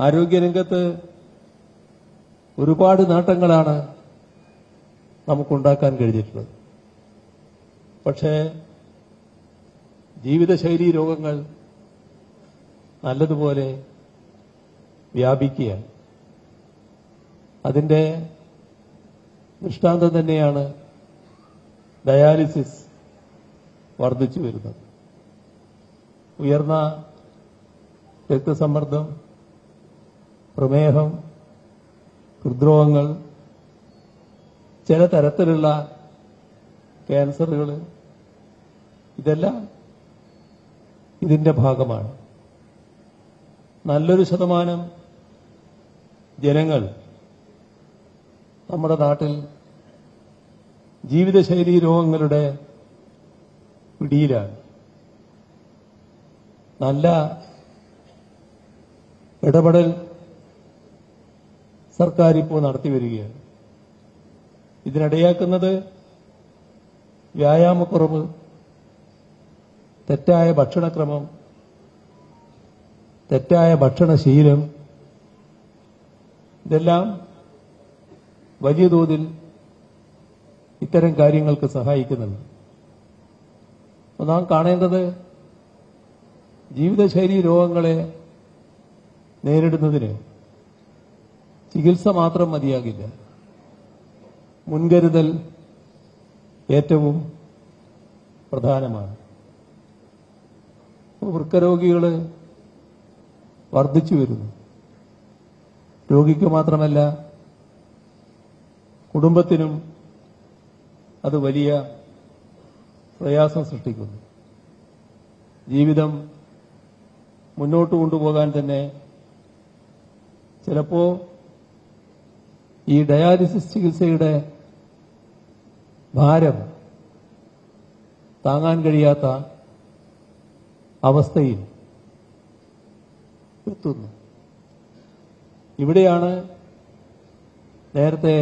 ആരോഗ്യരംഗത്ത് ഒരുപാട് നേട്ടങ്ങളാണ് നമുക്കുണ്ടാക്കാൻ കഴിഞ്ഞിട്ടുള്ളത്. പക്ഷേ ജീവിതശൈലി രോഗങ്ങൾ നല്ലതുപോലെ വ്യാപിക്കുകയാണ്. അതിന്റെ ദൃഷ്ടാന്തം തന്നെയാണ് ഡയാലിസിസ് വർദ്ധിച്ചു വരുന്നത്. ഉയർന്ന രക്തസമ്മർദ്ദം പ്രമേഹം ഹൃദ്രോഗങ്ങൾ ചില തരത്തിലുള്ള ക്യാൻസറുകൾ ഇതെല്ലാം ഇതിന്റെ ഭാഗമാണ്. നല്ലൊരു ശതമാനം ജനങ്ങൾ നമ്മുടെ നാട്ടിൽ ജീവിതശൈലി രോഗങ്ങളുടെ പിടിയിലാണ്. നല്ല ഇടപെടൽ സർക്കാർ ഇപ്പോൾ നടത്തി വരികയാണ്. ഇതിനിടയാക്കുന്നത് വ്യായാമക്കുറവ് തെറ്റായ ഭക്ഷണക്രമം തെറ്റായ ഭക്ഷണശീലം ഇതെല്ലാം വലിയ തോതിൽ ഇത്തരം കാര്യങ്ങൾക്ക് സഹായിക്കുന്നുണ്ട്. അപ്പോൾ നാം കാണേണ്ടത് ജീവിതശൈലി രോഗങ്ങളെ നേരിടുന്നതിന് ചികിത്സ മാത്രം മതിയാകില്ല. മുൻകരുതൽ ഏറ്റവും പ്രധാനമാണ്. വൃക്കരോഗികൾ വർദ്ധിച്ചു വരുന്നു. രോഗിക്ക് മാത്രമല്ല കുടുംബത്തിനും അത് വലിയ പ്രയാസം സൃഷ്ടിക്കുന്നു. ജീവിതം മുന്നോട്ട് കൊണ്ടുപോകാൻ തന്നെ ചിലപ്പോ ഈ ഡയാലിസിസ് ചികിത്സയുടെ ഭാരം താങ്ങാൻ കഴിയാത്ത അവസ്ഥയിൽ എത്തുന്നു. ഇവിടെയാണ് നേരത്തെ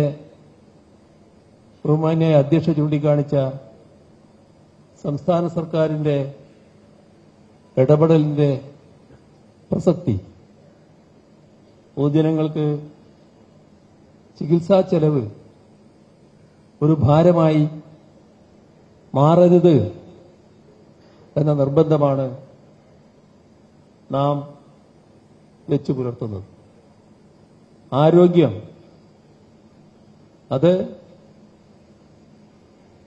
ബഹുമാന്യ അധ്യക്ഷ ചൂണ്ടിക്കാണിച്ച സംസ്ഥാന സർക്കാരിന്റെ ഇടപെടലിന്റെ പ്രസക്തി പൊതുജനങ്ങൾക്ക് ചികിത്സാ ചെലവ് ഒരു ഭാരമായി മാറരുത് എന്ന നിർബന്ധമാണ് നാം വെച്ചു പുലർത്തുന്നത്. ആരോഗ്യം അത്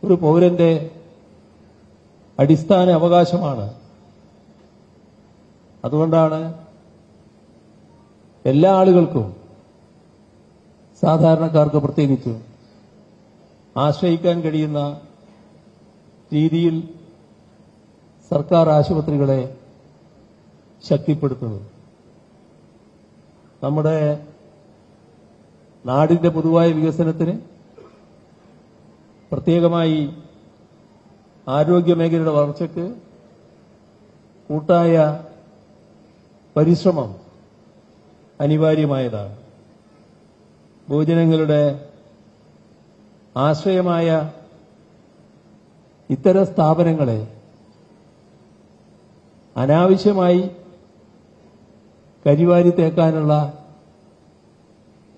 ഒരു പൗരന്റെ അടിസ്ഥാന അവകാശമാണ്. അതുകൊണ്ടാണ് എല്ലാ ആളുകൾക്കും സാധാരണക്കാർക്ക് പ്രത്യേകിച്ച് ആശ്രയിക്കാൻ കഴിയുന്ന രീതിയിൽ സർക്കാർ ആശുപത്രികളെ ശക്തിപ്പെടുത്തുന്നത് നമ്മുടെ നാടിന്റെ പൊതുവായ വികസനത്തിന് പ്രത്യേകമായി ആരോഗ്യ മേഖലയുടെ വളർച്ചയ്ക്ക് കൂട്ടായ പരിശ്രമം അനിവാര്യമായതാണ്. ഭോജനങ്ങളുടെ ആശ്രയമായ ഇത്തരം സ്ഥാപനങ്ങളെ അനാവശ്യമായി കരിവാരി തേക്കാനുള്ള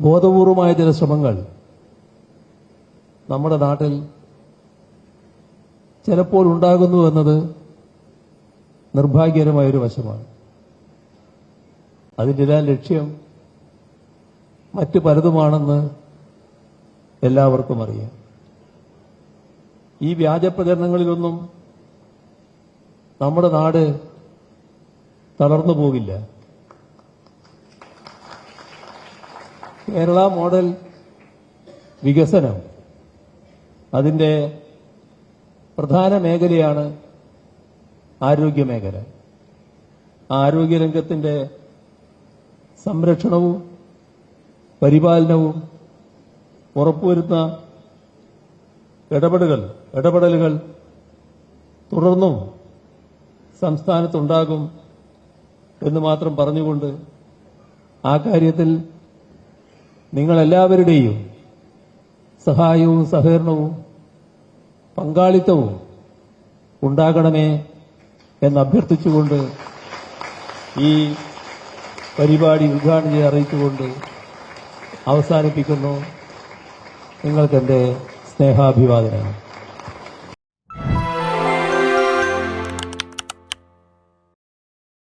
ബോധപൂർവമായ ചില ശ്രമങ്ങൾ നമ്മുടെ നാട്ടിൽ ചിലപ്പോൾ ഉണ്ടാകുന്നു എന്നത് നിർഭാഗ്യകരമായൊരു വശമാണ്. അതിന്റെ ലക്ഷ്യം മറ്റു പലതുമാണെന്ന് എല്ലാവർക്കും അറിയാം. ഈ വ്യാജ പ്രചരണങ്ങളിലൊന്നും നമ്മുടെ നാട് തളർന്നു പോകില്ല. കേരള മോഡൽ വികസനം അതിന്റെ പ്രധാന മേഖലയാണ് ആരോഗ്യ മേഖല ആരോഗ്യരംഗത്തിന്റെ സംരക്ഷണവും പരിപാലനവും ഉറപ്പുവരുത്തുന്ന ഇടപെടലുകൾ ഇടപെടലുകൾ തുടർന്നും സംസ്ഥാനത്തുണ്ടാകും എന്ന് മാത്രം പറഞ്ഞുകൊണ്ട് ആ കാര്യത്തിൽ നിങ്ങളെല്ലാവരുടെയും സഹായവും സഹകരണവും പങ്കാളിത്തവും ഉണ്ടാകണമേ എന്ന് അഭ്യർത്ഥിച്ചുകൊണ്ട് ഈ പരിപാടി ഉദ്ഘാടനം ചെയ്ത് അറിയിച്ചുകൊണ്ട് അവസാനിപ്പിക്കുന്നു. നിങ്ങൾക്കെന്റെ സ്നേഹാഭിവാദനങ്ങൾ.